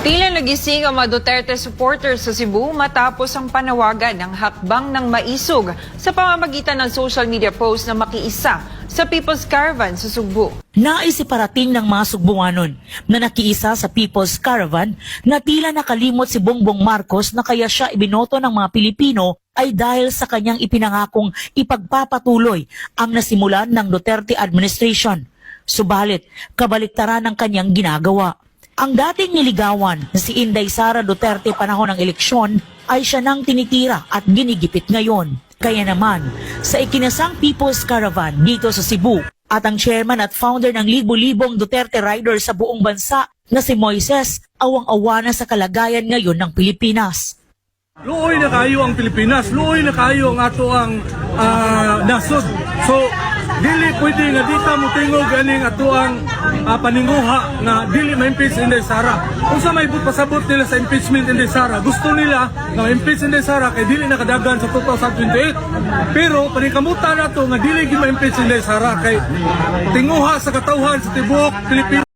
Tila nagising ang mga Duterte supporters sa Cebu matapos ang panawagan ng hakbang ng maisog sa pamamagitan ng social media post na makiisa sa People's Caravan sa Cebu. Naisiparating ng mga Sugbuanon na nakiisa sa People's Caravan na tila nakalimot si Bongbong Marcos na kaya siya ibinoto ng mga Pilipino ay dahil sa kanyang ipinangakong ipagpapatuloy ang nasimulan ng Duterte administration. Subalit, kabaliktaran ang kanyang ginagawa. Ang dating niligawan na si Inday Sara Duterte panahon ng eleksyon ay siya nang tinitira at ginigipit ngayon. Kaya naman, sa ikinasang People's Caravan dito sa Cebu at ang chairman at founder ng libo-libong Duterte Riders sa buong bansa na si Moises, awang-awa na sa kalagayan ngayon ng Pilipinas. Luoy na kayo ang Pilipinas, luoy na kayo ang ato ang ah, nasod. So, dili pwede nga di ta mo tingog ganing ato ang ah, paninguha na dili ma-impeach Inday Sara. Kung sa may pasabot nila sa impeachment Inday Sara, gusto nila na ma-impeach Inday Sara kay dili nakadagan sa 2028. Pero panikamutan nato nga dili gi ma-impeach Inday Sara kay tinguha sa katawhan sa tibuok Pilipinas.